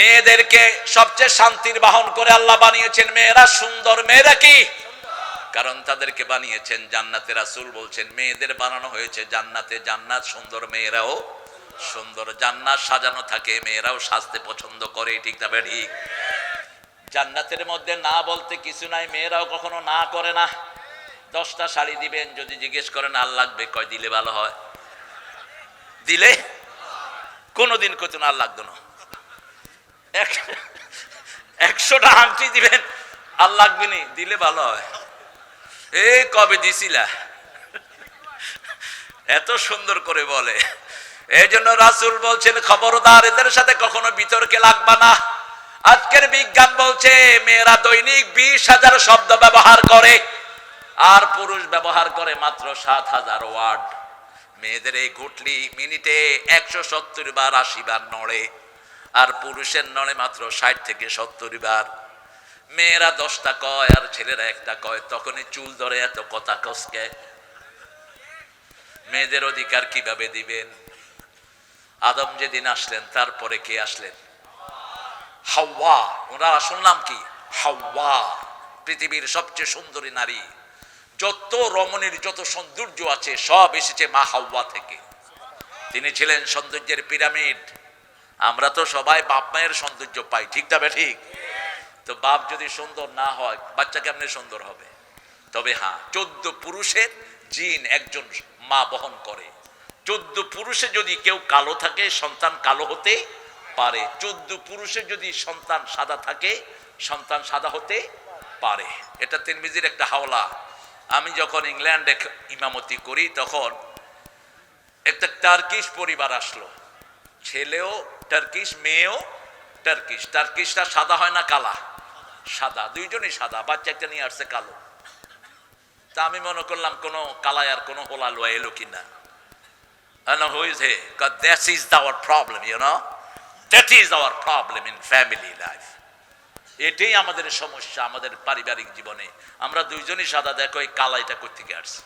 মেয়েদেরকে সবচেয়ে শান্তির বাহন করে আল্লাহ বানিয়েছেন। মেয়েরা সুন্দর, মেয়েরা কি? কারণ তাদেরকে বানিয়েছেন জান্নাতে রাসূল বলছেন, মেয়েদের বানানো হয়েছে জান্নাতে। জান্নাত সুন্দর, মেয়েরাও সুন্দর। জান্নাত সাজানো থাকে, মেয়েরাও সাজতে পছন্দ করে। ঠিক তবে ঠিক? জান্নাতের মধ্যে না বলতে কিছু নাই, মেয়েরাও কখনো না করে না। দশটা শাড়ি দিবেন, যদি জিজ্ঞেস করেন, আর লাগবে? কয়, দিলে ভালো হয়। দিলে? কোনোদিন কত আর লাগতো না। একশোটা আংটি দিবেন, আর লাগবে দিলে ভালো হয়। এই কবে দিছিলা? এত সুন্দর করে বলে। এই জন্য রাসুল বলছেন খবরদার এদের সাথে কখনো বিতর্কে লাগবা না। আজকের বিজ্ঞান বলছে, মেয়েরা দৈনিক বিশ হাজার শব্দ ব্যবহার করে, আর পুরুষ ব্যবহার করে মাত্র সাত হাজার ওয়ার্ড। মেয়েদের এই ঘুটলি মিনিটে একশো সত্তর বার আশি বার নড়ে। আর পুরুষের নড়ে মাত্র ষাট থেকে সত্তর বার। মেয়েরা দশটা কয় আর ছেলেরা একটা কয়, তখনই চুল ধরে এত কথা কসকে। মেয়েদের অধিকার কীভাবে দিবেন? আদম যেদিন আসলেন, তারপরে কে আসলেন? হাওয়া। ওনারা শুনলাম কি? হাওয়া। পৃথিবীর সবচেয়ে সুন্দরী নারী। যত রমণীর যত সৌন্দর্য আছে, সব এসেছে মা হাওয়া থেকে। তিনি ছিলেন সৌন্দর্যের পিরামিড। আমরা তো সবাই বাপ মায়ের সৌন্দর্য পাই, ঠিক তবে ঠিক তো বাপ যদি সুন্দর না হয়, বাচ্চা কেমনে সুন্দর হবে? তবে হ্যাঁ চোদ্দ পুরুষের জিন একজন মা বহন করে। চোদ্দ পুরুষে যদি কেউ কালো থাকে, সন্তান কালো হতে পারে। চোদ্দ পুরুষে যদি সন্তান সাদা থাকে, সন্তান সাদা হতে পারে। এটা তিরমিজির একটা হাওলা। আমি যখন ইংল্যান্ডে ইমামতি করি, তখন একটা টার্কিশ পরিবার আসলো। ছেলেও টার্কিশ মেয়েও টার্কিশ। টার্কিশটা সাদা হয় না কালা? সাদা দুইজনই সাদা। বাচ্চা একটা নিয়ে আসছে কালো। তা আমি মনে করলাম কোনো কালায় আর কোনো হোলা লোয়া এলো our problem, you know? That is our problem in family life. এটাই আমাদের সমস্যা আমাদের পারিবারিক জীবনে। আমরা দুইজনই সাদা দেখো এটা?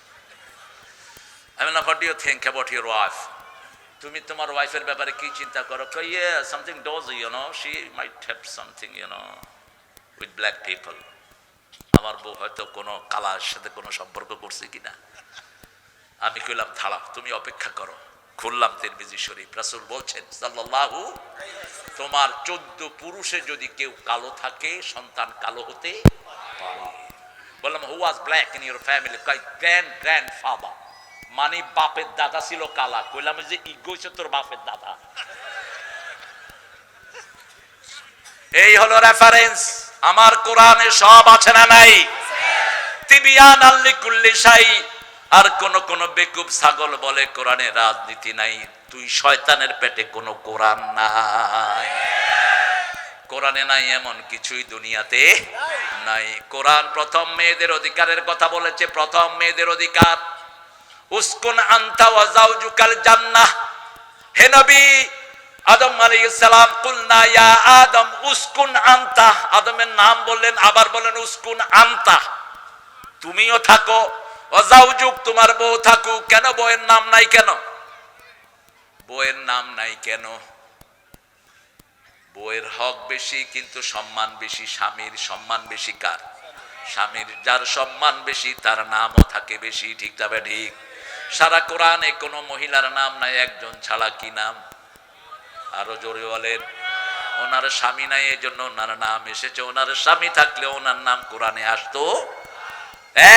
তুমি তোমার ওয়াইফের ব্যাপারে কি চিন্তা করো? ইয়ে something does you know she might have something you know with black people আমার বউ হয়তো কোনো কালার সাথে কোনো সম্পর্ক করছে কিনা। আমি কইলাম, থালা, তুমি অপেক্ষা করো। খুললাম তিরমিজি শরীফ। রাসূল বলছেন, সাল্লাল্লাহু তোমার চোদ্দ পুরুষে যদি কেউ কালো থাকে, সন্তান কালো হতে পারে। বললাম who was black in your family chi grand grand father মানে বাপের দাদা ছিল কালা। কইলাম যে ইগোইছে তোর বাপের দাদা। এই হলো রেফারেন্স আমার কোরআনে সব আছে না নাই? তিবিয়ান আল্লি কুল্লি শাই। আর কোন কোন বেকুব ছাগল বলে কোরআনে রাজনীতি নাই। তুই শয়তানের পেটে কোনো কোরআন নাই। কোরআনে নাই এমন কিছুই দুনিয়াতে নাই। কোরআন প্রথম মেয়েদের অধিকারের কথা বলেছে। প্রথম মেয়েদের অধিকার উস্কুন আন্তা ওয়া জাওজুকাল জান্নাহ। হে নবী, আদম আলাইহিস সালাম কুলনা ইয়া আদম উস্কুন আন্তা। আদমের নাম বললেন, আবার বলেন তুমিও থাকো তোমার বউ থাকুক। কেন বউয়ের নাম নাই কেন? বউয়ের নাম নাই কেন? বউয়ের হক বেশি, কিন্তু সম্মান বেশি। স্বামীর সম্মান বেশি কার? স্বামীর যার সম্মান বেশি, তার নামও থাকে বেশি, ঠিক তবে ঠিক? সারা কোরআনে কোনো মহিলার নাম নাই, একজন ছাড়া কি নাম? আরও জোরে বলেন, ওনার স্বামী নাই এই জন্য ওনার নাম এসেছে। ওনার স্বামী থাকলে ওনার নাম কোরআনে আসতো?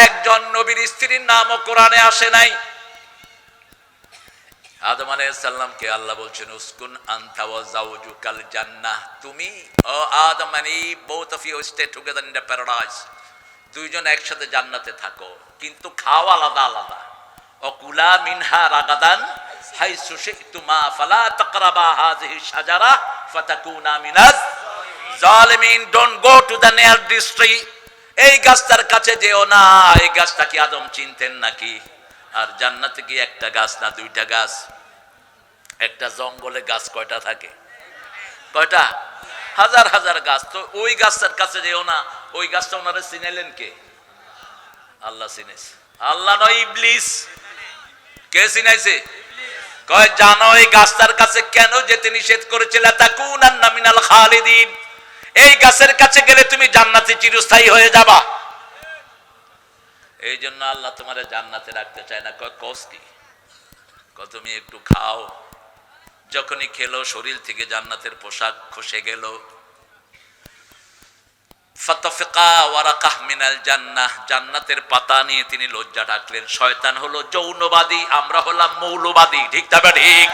একজন নবীর স্ত্রীর নামও কোরআনে আসে নাই। আদম আলাইসাল্লামকে আল্লাহ বলছেন, উসকুন আনতা ওয়া জাওজুকাল জান্নাহ। তুমি, ও আদম মানে both of you stay together in the paradise দুইজন একসাথে জান্নাতে থাকো, কিন্তু খাওয়া আলাদা আলাদা। অকুলা মিনহা রাগাদান, হাইসু শিকতুমা ফালা তাকরাবা হাযিহি শাজারা, ফাতাকুনা মিনাজ জালিমিন don't go to the near district এই গাছটার কাছে যেও না, এই গাছটা কি আদম চিনতেন নাকি? আর জান্নাতে কি একটা গাছ না, দুইটা গাছ? একটা জঙ্গলে গাছ কয়টা থাকে? কয়টা? হাজার হাজার গাছ। তো ওই গাছটার কাছে যেও না, ওই গাছটা ওনারা চিনেলেন কে? আল্লাহ চিনেছে। আল্লাহ নয়, ইবলিস। কে চিনাইছে? কয়, জানো এই গাছটার কাছে কেন যেতে নিষেধ করেছিল? তাকুন মিনাল খালিদিন। এই গাছের কাছে গেলে তুমি জান্নাতে চিরস্থায়ী হয়ে যাবা। এই জন্য আল্লাহ তোমার জান্নাতে রাখতে চায় না। কয়, কস কি? তুমি একটু খাও। যখনই খেলো, শরীর থেকে জান্নাতের পোশাক খসে গেল। ফাতফিকা ওয়ারাকাহ মিনাল জান্নাহ, জান্নাতের পাতা নিয়ে তিনি লজ্জা ডাকলেন। শয়তান হলো যৌনবাদী, আমরা হলাম মৌলবাদী। ঠিক তবে ঠিক?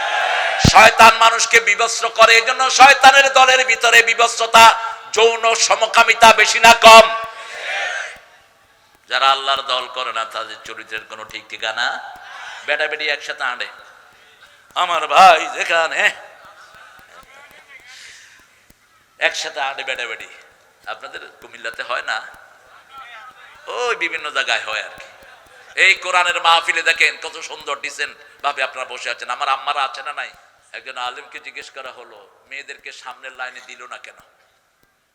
শয়তান মানুষকে বিবস্ত্র করে, এজন্য শয়তানের দলের ভিতরে বিবস্ত্রতা, যৌন সমকামিতা বেশি না কম। যারা আল্লাহর দল করে না, তাদের চরিত্রের কোনো ঠিক ঠিকানা? বেটা বেটি একসাথে আনে আমার ভাই যেখানে, একসাথে আনে বেটা বেটি। আপনাদের কুমিল্লাতে হয় না? ওই বিভিন্ন জায়গায় হয় আর কি। এই কোরআনের মাহফিলে দেখেন কত সুন্দর ডিসেন্ট ভাবে আপনারা বসে আছেন। আমার আম্মারা আছে না নাই? একজন আলিমকে জিজ্ঞেস করা হলো, মেয়েদেরকে সামনের লাইনে দিল না কেন?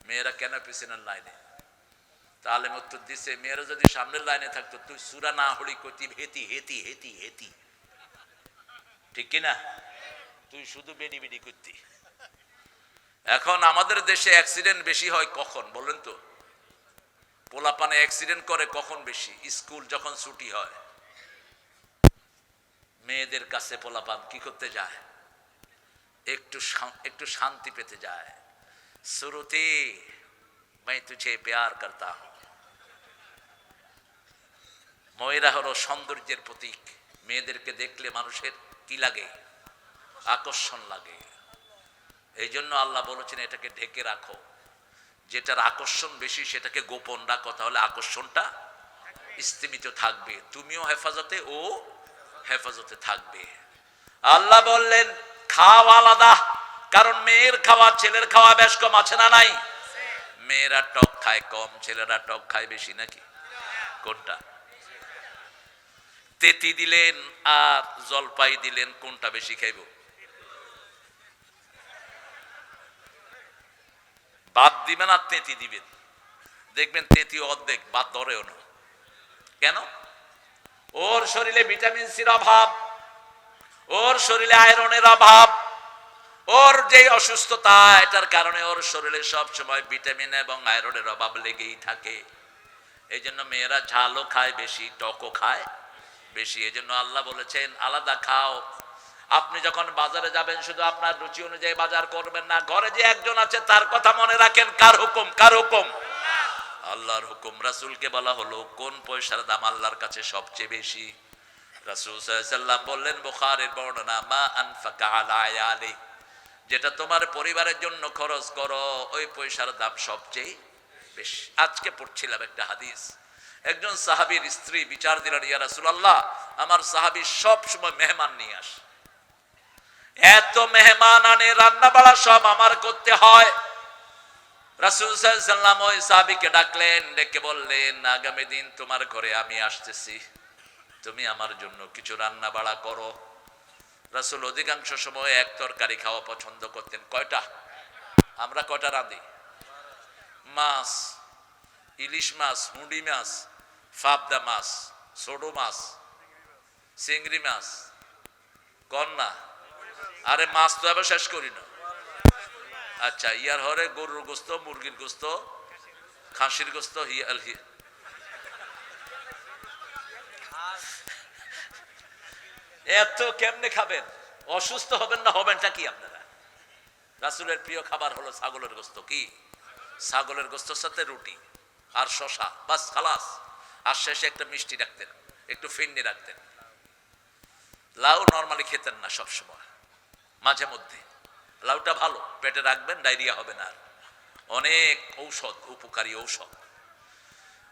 মেয়েরা কেন পিছনের লাইনে? তা আলেম উত্তর দিছে, মেয়েরা যদি সামনের লাইনে থাকতো, তুই সুরা না হলি কতি হেতি হেতি হেতি হেতি। ঠিক কিনা? তুই শুধু বেডি বেডি করতি এখন আমাদের দেশে অ্যাক্সিডেন্ট বেশি হয় কখন বলেন তো পোলাপানে অ্যাক্সিডেন্ট করে কখন বেশি স্কুল যখন ছুটি হয় মেয়েদের কাছে পোলাপান কি করতে যায় একটু শা- একটু শান্তি পেতে যায় শ্রুতি मैं तुझे प्यार करता हूं ময়রা হলো সৌন্দর্যের প্রতীক মেয়েদেরকে দেখলে মানুষের কি লাগে আকর্ষণ লাগে এই জন্য আল্লাহ বলেছেন, এটাকে ঢেকে রাখো। যেটার আকর্ষণ বেশি, সেটাকে গোপন রাখো, তাহলে আকর্ষণটা স্থিমিত থাকবে। তুমিও হেফাজতে ও হেফাজতে থাকবে। আল্লাহ বললেন খাওয়া আলাদা, কারণ মেয়ের খাওয়া ছেলের খাওয়া বেশ কম, আছে না নাই? মেয়েরা টক খায় কম, ছেলেরা টক খায় বেশি নাকি? কোনটা? তেতি দিলেন আর জলপাই দিলেন, কোনটা বেশি খাইব? বাদ দিবেন আর তেঁতি দিবেন। দেখবেন তেঁতি অর্ধেক, বাদ ধরেও না। কেন? ওর শরীরে ভিটামিন সির অভাব, ওর শরীরে আয়রনের অভাব, ওর যে অসুস্থতা, এটার কারণে ওর শরীরে সব সময় ভিটামিন এবং আয়রনের অভাব লেগেই থাকে। এই জন্য মেয়েরা ঝালও খায় বেশি, টকও খায় বেশি। এই জন্য আল্লাহ বলেছেন, আলাদা খাও। আপনি যখন বাজারে যাবেন, শুধু আপনার রুচি অনুযায়ী বাজার করবেন না, ঘরে যে একজন আছে, তার কথা মনে রাখেন, কার হুকুম কার হুকুম? আল্লাহর হুকুম, রাসূলকে বলা হলো, কোন পয়সার দাম আল্লাহর কাছে সবচেয়ে বেশি? রাসূল সাল্লাম বললেন, বুখারীর বর্ণনা, মা আনফাকা যেটা তোমার পরিবারের জন্য খরচ করো, ওই পয়সার দাম সবচেয়ে বেশি। আজকে পড়ছিলাম একটা হাদিস। একজন সাহাবীর স্ত্রী বিচার দিলেন, ইয়া রাসূলুল্লাহ, আমার সাহাবী সব সময় মেহমান নিয়ে আসে। এত মেহমান আনে রান্না বাড়া সব আমার করতে হয়। রাসূল সাল্লাম ওই সাহাবীকে ডাকলেন, ডেকে বললেন, আগামী দিন তোমার ঘরে আমি আসতেছি। তুমি আমার জন্য কিছু রান্না বাড়া করো। রাসূল অধিকাংশ সময় এক তরকারি খাওয়া পছন্দ করতেন। কয়টা? আমরা কয়টা রাঁধি? মাছ, ইলিশ মাছ, হুঁডি মাছ, ফাবদা মাছ, ছোটো মাছ, চিংড়ি মাছ, কন্যা আরে মাছ তো এবার শেষ করি না। আচ্ছা ইয়ার হরে গরুর গোস্ত, মুরগির গোস্ত, খাসির গোস্ত হিয়াল হি এত কেমনে খাবেন? অসুস্থ হবেন না, হবেনটা কি আপনারা? রাসুলের প্রিয় খাবার হলো ছাগলের গোস্ত, কি? ছাগলের গোস্তর সাথে রুটি আর শশা বাস, খালাস। আর শেষে একটা মিষ্টি রাখতেন, একটু ফিন্নি রাখতেন। লাউ নর্মালি খেতেন না সব সময় মাঝে মধ্যে। লাউটা ভালো, পেটে রাখবেন, ডায়রিয়া হবে না আর। অনেক ঔষধ, উপকারী ঔষধ।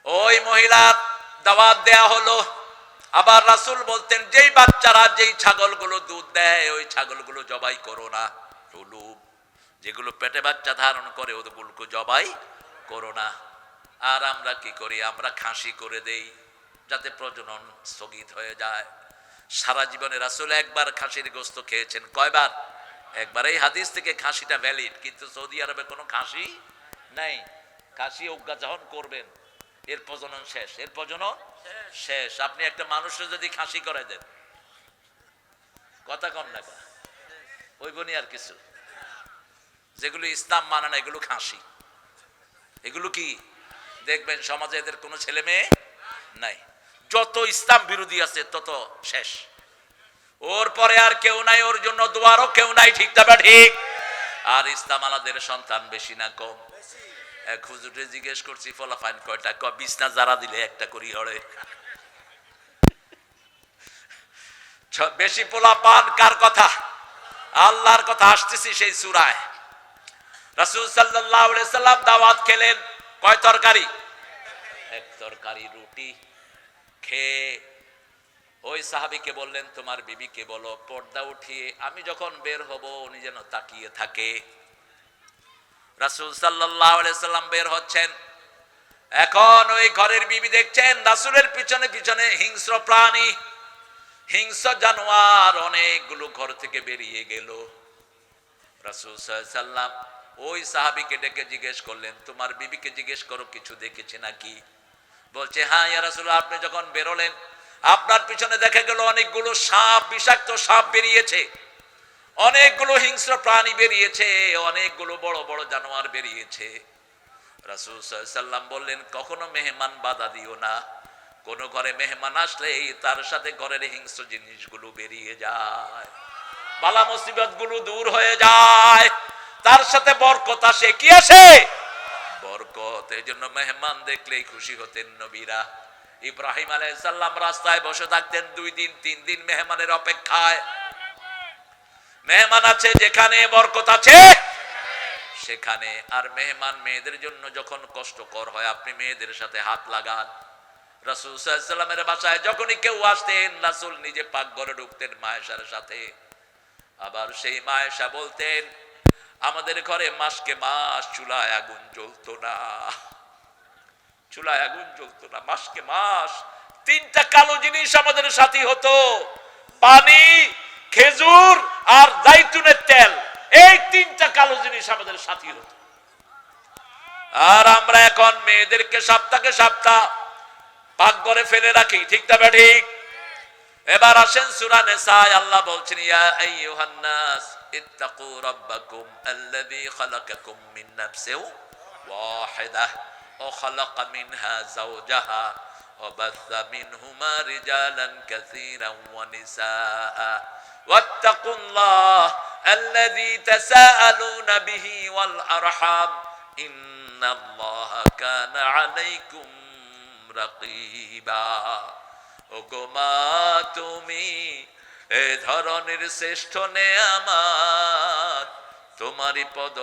ওই মহিলার দাওয়াত দেয়া হলো। আবার রাসুল বলতেন, যেই বাচ্চারা, যেই ছাগলগুলো দুধ দেয়, ওই ছাগলগুলো জবাই করো না। হলুদ যেগুলো পেটে বাচ্চা ধারণ করে, ওগুলোকে জবাই করো না। আর আমরা কি করি? আমরা খাসি করে দেই, যাতে প্রজনন স্থগিত হয়ে যায়। সারা জীবনে রাসূল একবার খাসির গোস্ত খেয়েছেন। কয়বার? একবার এই হাদিস থেকে খাসিটা ভ্যালিড কিন্তু সৌদি আরবে কোনো খাসি নাই। খাসি অজ্ঞা যখন করবেন। এর প্রজনন শেষ। এর প্রজনন শেষ। আপনি একটা মানুষের যদি খাসি করে দেন কথা কম না কা? ওই বনি আর কিছু। যেগুলো ইসলাম মানে না এগুলো খাসি। এগুলো কি? দেখবেন সমাজে এদের কোনো ছেলে মেয়ে নাই। যত ইসলাম বিরোধী আছে, তত শেষ। ওর পরে আর কেউ নাই, ওর জন্য দোয়ারও কেউ নাই, ঠিক তবে ঠিক? আর ইসলাম আলাদের সন্তান বেশি না কম। জিজ্ঞেস করছি ফলাফাইন কয়টা? বিছনা যারা দিলে একটা করি হরে। বেশি পোলা পান কার কথা? আল্লাহর কথা আসতেছি সেই সুরায়। দাওয়াত খেলেন। কয় তরকারি? এক তরকারি, রুটি। খেয়ে ওই সাহাবীকে বললেন, তোমার বিবিকে বলো, পর্দা উঠিয়ে আমি যখন বের হব, উনি যেন তাকিয়ে থাকে। রাসূল সাল্লাম বের হচ্ছেন। এখন ওই ঘরের বিবি দেখছেন, রাসূলের পিছনে পিছনে হিংস্র প্রাণী, হিংস্র জানোয়ার অনেকগুলো ঘর থেকে বেরিয়ে গেল। রাসূল সাল্লাম ওই সাহাবীকে ডেকে জিজ্ঞেস করলেন, তোমার বিবিকে জিজ্ঞেস করো, কিছু দেখেছে নাকি? বলছে হ্যাঁ ইয়া আপনি যখন বেরোলেন, আপনার পিছনে দেখা গেল অনেকগুলো সাপ, বিষাক্ত সাপ বেরিয়েছে। অনেকগুলো হিংস্র প্রাণী বেরিয়েছে, অনেকগুলো বড় বড় জানোয়ার বেরিয়েছে। রাসূল সাল্লাম বললেন, কখনো মেহমান বাধা দিও না। কোনো ঘরে মেহমান আসলেই তার সাথে ঘরের হিংস্র জিনিসগুলো বেরিয়ে যায়। বালা মুসিবতগুলো দূর হয়ে যায়। তার সাথে বরকত আসে। কি আসে? বরকত এই জন্য মেহমান দেখলেই খুশি হতেন নবীরা। ইব্রাহিম আলাইসাল্লাম রাস্তায় বসে থাকতেন দুই দিন, তিন দিন মেহমানের অপেক্ষায়। মেহমান আছে, যেখানে বরকত আছে, সেখানে। আর মেহমান মেয়েদের জন্য যখন কষ্টকর হয়, আপনি মেয়েদের সাথে হাত লাগান। রাসুল বাসায় যখনই কেউ আসতেন, রাসুল নিজে পাকঘরে ঢুকতেন মায়েশার সাথে। আবার সেই মায়েশা বলতেন আমাদের ঘরে মাসকে মাস চুলায় আগুন জ্বলতো না। চুলায় আগুন জ্বলতো না, মাসকে মাস। তিনটা কালো জিনিস আমাদের সাথী হতো। পানি, খেজুর আর জাইতুনের তেল। এই তিনটা কালো জিনিস আমাদের সাথী হতো। আর আমরা এখন মেয়েদেরকে সপ্তাহে সপ্তাহ পাকঘরে ফেলে রাখি, ঠিক তবে ঠিক এবার আসেন সূরা নিসায় আল্লাহ বলছেন ইয়া আইয়ুহান নাস ইত্তাকু রাব্বাকুম আল্লাযী খালাকাকুম মিন নাফসিন ওয়াহিদাহ ওয়া খালাকা মিনহা যাওজাহা وبث منهما رجالا كثيرا ونساء واتقوا الله الذي تساءلون به والأرحام إن الله كان عليكم رقيبا ওগোমা তুমি এ ধরনের শ্রেষ্ঠ আমার তোমারই পদ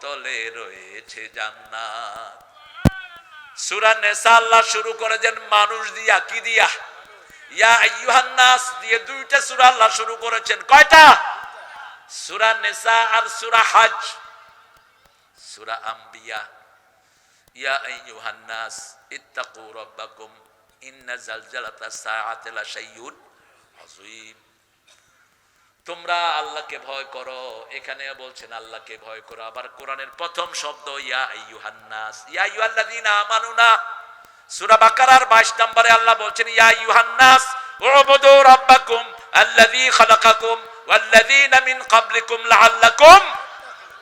তলে রয়েছে জান্নাত। সূরা নেসা শুরু করেছেন, মানুষ দিয়া, কি দিয়া? ইয়া আইয়ুহান দিয়ে দুইটা সূরা আল্লাহ শুরু করেছেন। কয়টা? সূরা নেসা আর সূরা হজ। সূরা আম্বিয়া। ইয়া আইয়ুহান নাস, ইত্তাকু রাব্বাকুম। তোমরা আল্লাহকে ভয় করো, এখানে বলছেন আল্লাহকে ভয় করো। আবার কোরআনের প্রথম শব্দ আইয়ুহান নাস। আইয়ুহাল্লাযীনা আমানু সূরা বাকারার 22 নম্বরে আল্লাহ বলছেন আইয়ুহান নাস, উবুদু রাব্বাকুম আল্লাযী খালাকাকুম ওয়াল্লাযীনা ক্বাবলিকুম লাআল্লাকুম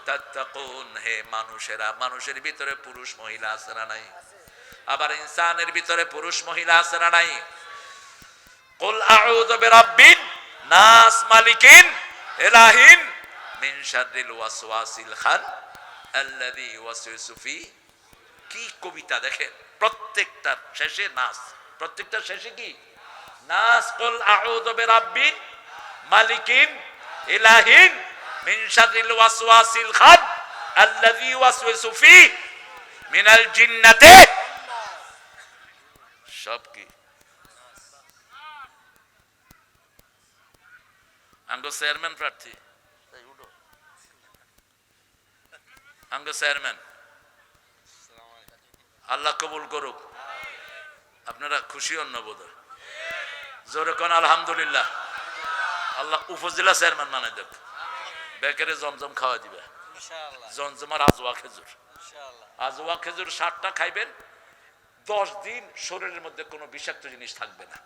তাত্তাকুন। হে মানুষেরা, মানুষের ভিতরে পুরুষ, মহিলা আছে না নাই? আবার ইনসানের ভিতরে পুরুষ মহিলা আছে না নাই? কুল আউযু বিরাব্বিন নাস মালিকিন ইলাহিন মিন শাররিল ওয়াসওয়াসিল খান আল্লাযী ইউওয়াসওয়িসু ফি। কি কবিতা দেখেন? প্রত্যেকটার শেষে নাস। প্রত্যেকটার শেষে কি? নাস কুল আউযু বিরাব্বিন মালিকিন ইলাহিন মিন শাররিল ওয়াসওয়াসিল খান আল্লাযী ইউওয়াসওয়িসু ফি। মিনাল জিন্নাতি সব কি আঙ্গ চেয়ারম্যান প্রার্থী। আঙ্গ চেয়ারম্যান। আল্লাহ কবুল করুক। আপনারা খুশি হন বোধ জোরে কোন আলহামদুলিল্লাহ। আল্লাহ উপজেলা চেয়ারম্যান মানে দেখ বেকারে জমজম খাওয়া দিবে। জমজমার আজওয়া খেজুর। আজওয়া খেজুর সাতটা খাইবেন দশ দিন শরীরের মধ্যে কোনো বিষাক্ত জিনিস থাকবে না।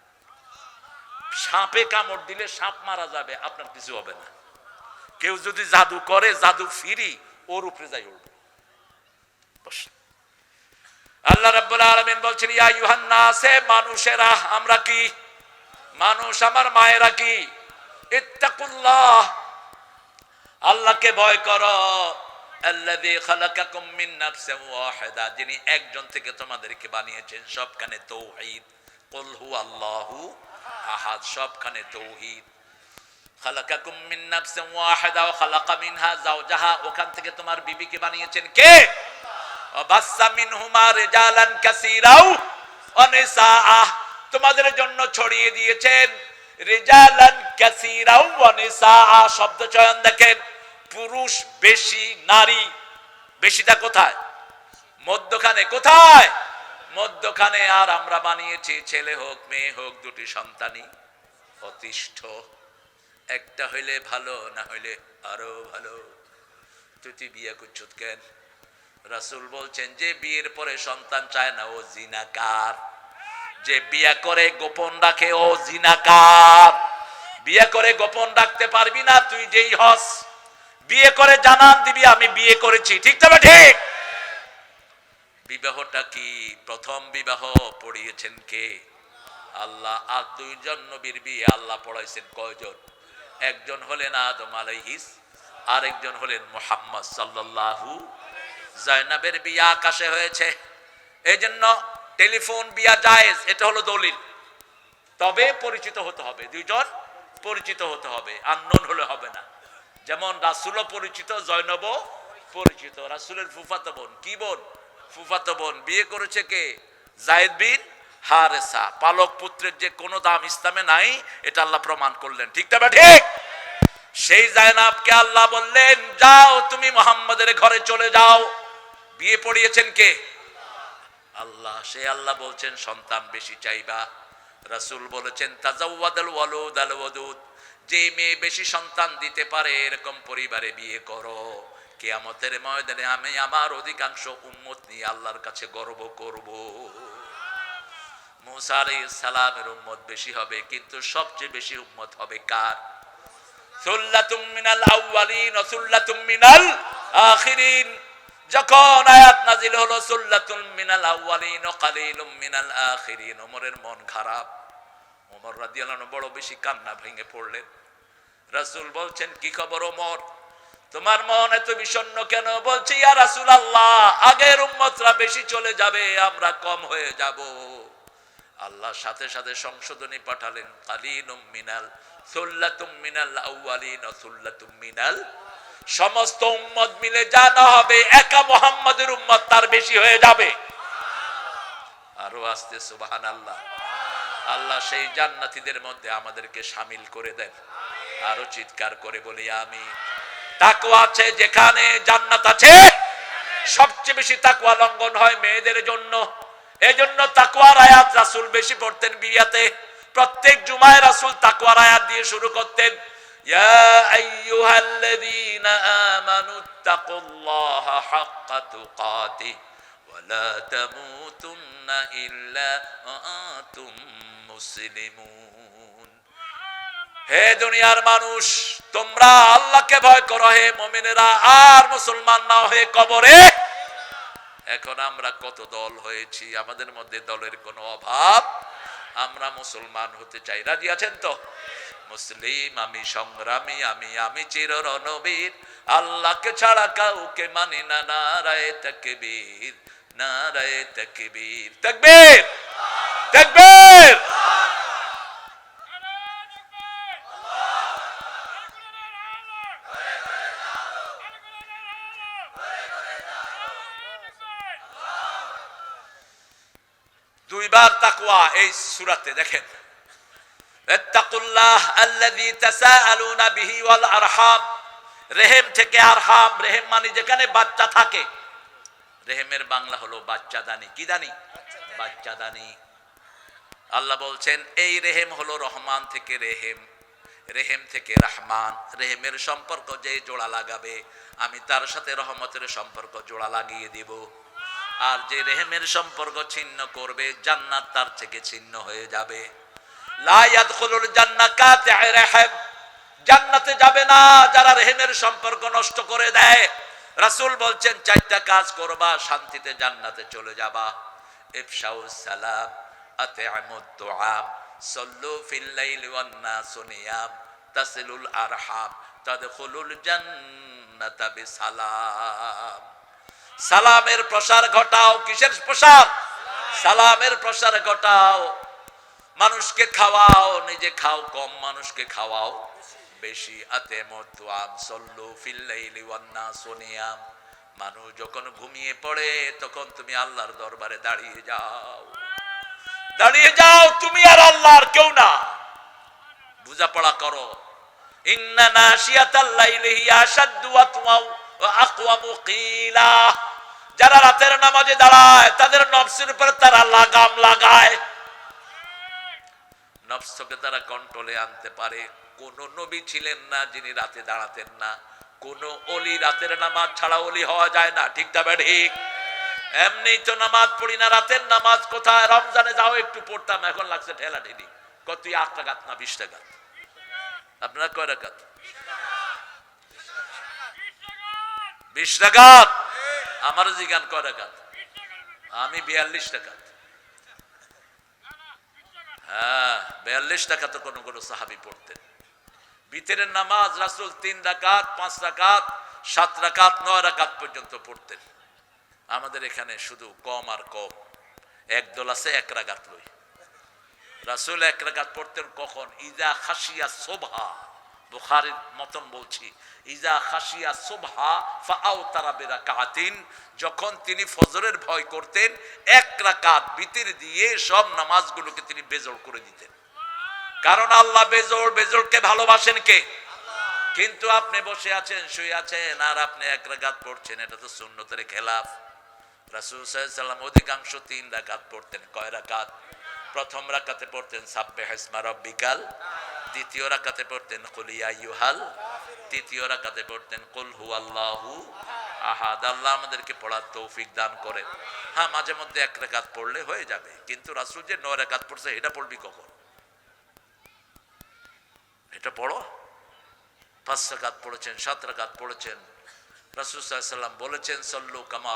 সাপে কামড় দিলে সাপ মারা যাবে, আপনার কিছু হবে না। কেউ যদি জাদু করে, জাদু ফিরি, ওর উপরে যাই উঠবে। আল্লাহ রাব্বুল আলামিন বলছেন, ইয়া মানুষেরা, আমরা কি? মানুষ আমার মায়েরা কি? ইত্তাকুল্লাহ। আল্লাহকে ভয় করো। যিনি একজন থেকে তোমাদেরকে বানিয়েছেন সবখানে তৌহিদ। কুল হুয়াল্লাহু আহাদ, সবখানে তৌহিদ। খালাকা মিনহা ওখান থেকে তোমার বিবিকে বানিয়েছেন কে? তোমাদের জন্য ছড়িয়ে দিয়েছেন। রিজালান কাসীরাও ওয়া নিসাআ শব্দ চয়ন দেখেন। পুরুষ বেশি, নারী বেশিটা কোথায়? মধ্যখানে কোথায়? মধ্যখানে আর আমরা বানিয়েছি, ছেলে হোক, মেয়ে হোক, দুটি সন্তানই। অতিষ্ঠ। একটা হইলে ভালো, না হইলে আরও ভালো। তুই বিয়ে করছত কেন? রাসুল বলছেন, যে বিয়ের পরে সন্তান চায় না, ও জিনাকার। যে বিয়ে করে গোপন রাখে, ও জিনাকার। বিয়ে করে গোপন রাখতে পারবি না, তুই যেই হস বিয়ে করে জানান দিবি, আমি বিয়ে করেছি। ঠিক তবে ঠিক? বিবাহটা কি প্রথম বিবাহ? পড়িয়েছেন কে? আল্লাহ। আর দুইজন নবীর বিয়ে আল্লাহ পড়াইছেন কয়জন? একজন হলেন আদম আলাইহিস, আরেকজন হলেন মোহাম্মদ সাল্লাল্লাহু জায়নাবের বিয়া আকাশে হয়েছে। এই জন্য টেলিফোন বিয়া জায়েজ, এটা হলো দলিল। তবে পরিচিত হতে হবে, দুইজন পরিচিত হতে হবে, আননোন হলে হবে না। যেমন রাসুলও পরিচিত জয়নব পরিচিত। রাসুলের ফুফাতো বোন, কি বোন? ফুফাতো বোন। বিয়ে করেছে কে? জায়েদ বিন হারেসা। পালক পুত্রের যে কোনো দাম ইসলামে নাই, এটা আল্লাহ প্রমাণ করলেন। ঠিক তবে ঠিক? সেই জায়নাবকে আল্লাহ বললেন, যাও, তুমি মোহাম্মদের ঘরে চলে যাও। বিয়ে পড়িয়েছেন কে? আল্লাহ। সে আল্লাহ বলছেন, সন্তান বেশি চাইবা। রাসূল বলেছেন, তাজাওয়াদাল ওয়ালুদ আল ওয়াদুদ। যে মেয়ে বেশি সন্তান দিতে পারে, এরকম পরিবারে বিয়ে করো। কিয়ামতের ময়দানে আমি আমার অধিকাংশ উম্মত নিয়ে আল্লাহর কাছে গর্ব করব। সালামের উম্মত বেশি হবে, কিন্তু সবচেয়ে বেশি উম্মত হবে কার? যখন নাজিল হলো মিনাল আউয়ালিন মিনাল মন খারাপ। ওমর রাদিয়াল্লাহু আনহু বড় বেশি কান্না ভেঙে পড়লেন। রাসূল বলছেন, কি খবর ওমর? তোমার মন এত কেন? ইয়া রাসূলুল্লাহ, আগের উম্মতরা বেশি চলে যাবে, আমরা কম হয়ে যাব। আল্লাহ সাথে সাথে সংশোধনী পাঠালেন কালিনুম মিনাল সুল্লাতুম মিনাল আউয়ালিন সুল্লাতুম মিনাল। সমস্ত উম্মত মিলে যা না হবে, একা মোহাম্মদের উম্মত তার বেশি হয়ে যাবে। আরও আসতে সুবাহান আল্লাহ আল্লাহ সেই জান্নাতীদের মধ্যে আমাদেরকে সামিল করে দেন। আরও চিৎকার করে বলি আমি তাকওয়া আছে যেখানে জান্নাত আছে, সবচেয়ে বেশি তাকওয়া লঙ্ঘন হয় মেয়েদের জন্য। এজন্য তাকওয়ার আয়াত রাসূল বেশি পড়তেন বিয়াতে প্রত্যেক জুমায় রাসূল তাকওয়ার আয়াত দিয়ে শুরু করতেন, ইয়া আইয়ুহাল্লাযীনা আমানুত্তাকুল্লাহা হাক্কা তুকাতিহি। তামুতুন্না ইল্লা ওয়া আনতুম মুসলিমুন হে দুনিয়ার মানুষ, তোমরা আল্লাহকে ভয় করো, হে মুমিনেরা, আর মুসলমান না হয়ে কবরে। এখন আমরা কত দল হয়েছি, আমাদের মধ্যে দলের কোনো অভাব? আমরা মুসলমান হতে চাই, রাজি আছেন তো? মুসলিম, আমি সংগ্রামী, আমি আমি চির রণবীর আল্লাহকে ছাড়া কাউকে মানি না, নারায় তাকবীর। নারায় তাকবীর তাকবীর তাকবীর দুইবার তাকওয়া এই সূরাতে দেখেন। ইত্তাকুল্লাহ আল্লাযী তাসাআলুনা বিহি ওয়াল আরহাম। রেহেম থেকে আরহাম। রেহেম মানে যেখানে বাচ্চা থাকে। রেহেমের বাংলা হলো বাচ্চা দানি। কি দানি? বাচ্চা দানি। আল্লাহ বলছেন, এই রেহেম হলো রহমান থেকে রেহেম। রেহেম থেকে রাহমান। রেহেমের সম্পর্ক যে জোড়া লাগাবে, আমি তার সাথে রহমতের সম্পর্ক জোড়া লাগিয়ে দিব। আর যে রেহেমের সম্পর্ক ছিন্ন করবে, জান্নাত তার থেকে ছিন্ন হয়ে যাবে। জান্নাতে যাবে না, যারা রেহেমের সম্পর্ক নষ্ট করে দেয়। রাসূল বলছেন, চারটা কাজ করবা, শান্তিতে জান্নাতে চলে যাবা। ইফশাউস সালাম আতি'মুদ দুআ, সাল্লু ফিল লাইলি ওয়ান নাসু নিয়াম তাসিলুল আরহাম, তাদখুলুল জান্নাতা বিসালাম। সালামের প্রসার ঘটাও, কিসের প্রসার? সালামের প্রসার ঘটাও। মানুষকে খাওয়াও, নিজে খাও, কম মানুষকে খাওয়াও। বেশি আতে মতুয়াম সল্লু ফিল্লাইলি ওয়ান্না সোনিয়াম। মানুষ যখন ঘুমিয়ে পড়ে, তখন তুমি আল্লাহর দরবারে দাঁড়িয়ে যাও। দাঁড়িয়ে যাও, তুমি আর আল্লাহর কেউ না। বুঝাপড়া করো। ইন্না নাশিয়াতাল লাইলি হিয়া আশাদ্দু ওয়া আকওয়ামু কিলা। যারা রাতের নামাজে দাঁড়ায়, তাদের নফসের উপর তারা লাগাম লাগায়। নফসকে তারা কন্ট্রোলে আনতে পারে। কোন নবী ছিলেন না, যিনি রাতে দাঁড়াতেন না। কোন অলি রাতের নামাজ ছাড়া অলি হওয়া যায় না, ঠিক তবে ঠিক? এমনি তো নামাজ পড়ি না, রাতের নামাজ কোথায়? রমজানে যাও, একটু পড়তাম, এখন লাগছে ঠেলা ঠেলি কত তুই আট টাকাত না বিশ টাকা আপনারা কয় রাকাত? বিশ টাকাত আমার জিগান কয় রাকাত? আমি বিয়াল্লিশ টাকাত হ্যাঁ বিয়াল্লিশ টাকা তো কোনো কোনো সাহাবি পড়তেন। বিতেরের নামাজ রাসুল তিন রাকাত, পাঁচ রাকাত, সাত রাকাত, নয় রাকাত পর্যন্ত পড়তেন। আমাদের এখানে শুধু কম আর কম। একদল আছে, এক রাকাত লই। রাসুল এক রাকাত পড়তেন কখন? ইজা খাসিয়া শোভা বুখারির মতন বলছি, ইজা খাসিয়া শোভা ফাও তারা বেরা কাহাতিন যখন তিনি ফজরের ভয় করতেন, এক রাকাত বিতির দিয়ে সব নামাজগুলোকে তিনি বেজোড় করে দিতেন। কারণ আল্লাহ বেজোড়, বেজোড়কে ভালোবাসেন কে? কিন্তু আপনি বসে আছেন, শুয়ে আছেন, আর আপনি এক রাকাত পড়ছেন, এটা তো সুন্নতের খেলাফ। দ্বিতীয় রাকাতে পড়তেন তৃতীয় রাকাতে পড়তেন আল্লাহু আমাদেরকে পড়ার তৌফিক দান করেন। হ্যাঁ মাঝে মধ্যে এক রাকাত পড়লে হয়ে যাবে। কিন্তু রাসূল যে নয় রেখাত পড়ছে, এটা পড়বি কখন? এটা পড়ো। পাঁচ রাকাত পড়েছেন সাত রাকাত পড়েছেন। রাসূল সাল্লাল্লাহু আলাইহি সাল্লাম বলেছেন, সল্লু কামা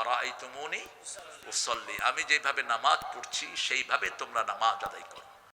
ও সল্লি আমি যেভাবে নামাজ পড়ছি, সেইভাবে তোমরা নামাজ আদায় করো।